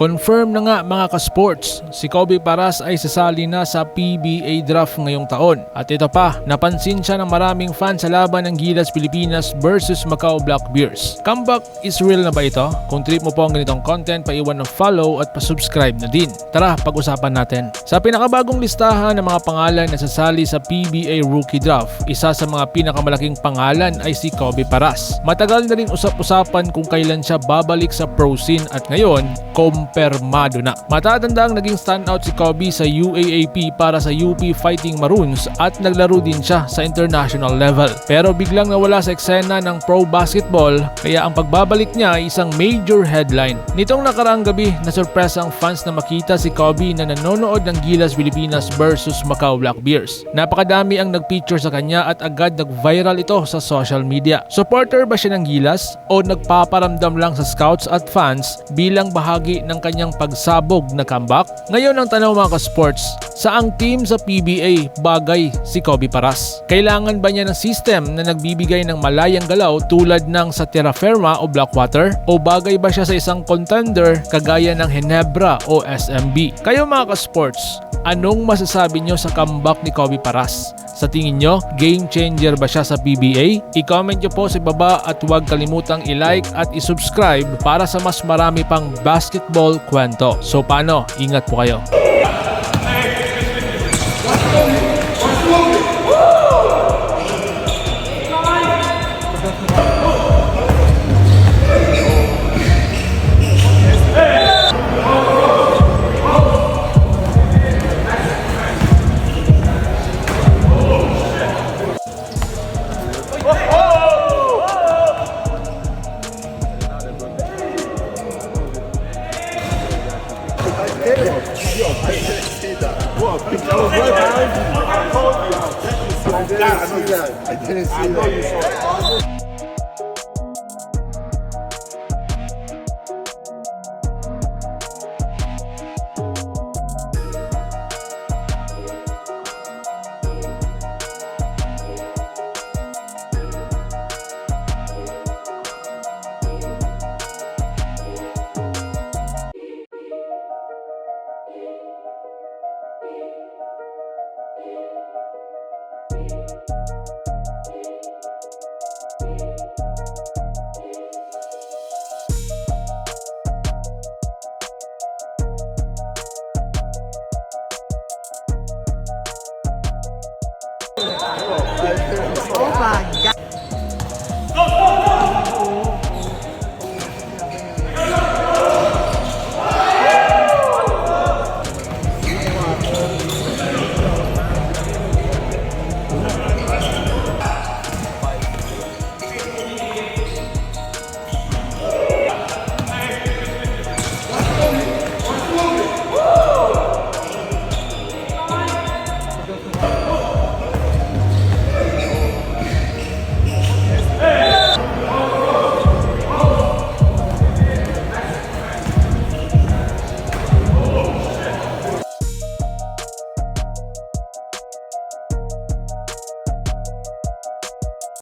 Confirm na nga mga ka-sports, si Kobe Paras ay sasali na sa PBA draft ngayong taon. At ito pa, napansin siya ng maraming fans sa laban ng Gilas Pilipinas versus Macau Black Bears. Comeback is real na ba ito? Kung trip mo po ang ganitong content, paiwan ng follow at pa-subscribe na din. Tara, pag-usapan natin. Sa pinakabagong listahan ng mga pangalan na sasali sa PBA Rookie Draft, isa sa mga pinakamalaking pangalan ay si Kobe Paras. Matagal na rin usap-usapan kung kailan siya babalik sa pro scene at ngayon, kumpirmado na. Matatanda ang naging standout si Kobe sa UAAP para sa UP Fighting Maroons at naglaro din siya sa international level. Pero biglang nawala sa eksena ng pro basketball kaya ang pagbabalik niya ay isang major headline. Nitong nakaraang gabi, nasurpresa ang fans na makita si Kobe na nanonood ng Gilas Pilipinas versus Macau Black Bears. Napakadami ang nagpicture sa kanya at agad nag-viral ito sa social media. Supporter ba siya ng Gilas o nagpaparamdam lang sa scouts at fans bilang bahagi ng kanyang pagsabog na comeback? Ngayon ang tanong mga ka-sports, saang team sa PBA bagay si Kobe Paras? Kailangan ba niya ng system na nagbibigay ng malayang galaw tulad ng sa Terra Firma o Blackwater? O bagay ba siya sa isang contender kagaya ng Hinebra o SMB? Kayo mga ka-sports, anong masasabi nyo sa comeback ni Kobe Paras? Sa tingin nyo, game changer ba siya sa PBA? I-comment nyo po sa baba at huwag kalimutang i-like at i-subscribe para sa mas marami pang basketball kwento. So paano? Ingat po kayo. I didn't see that. I didn't see that. flying.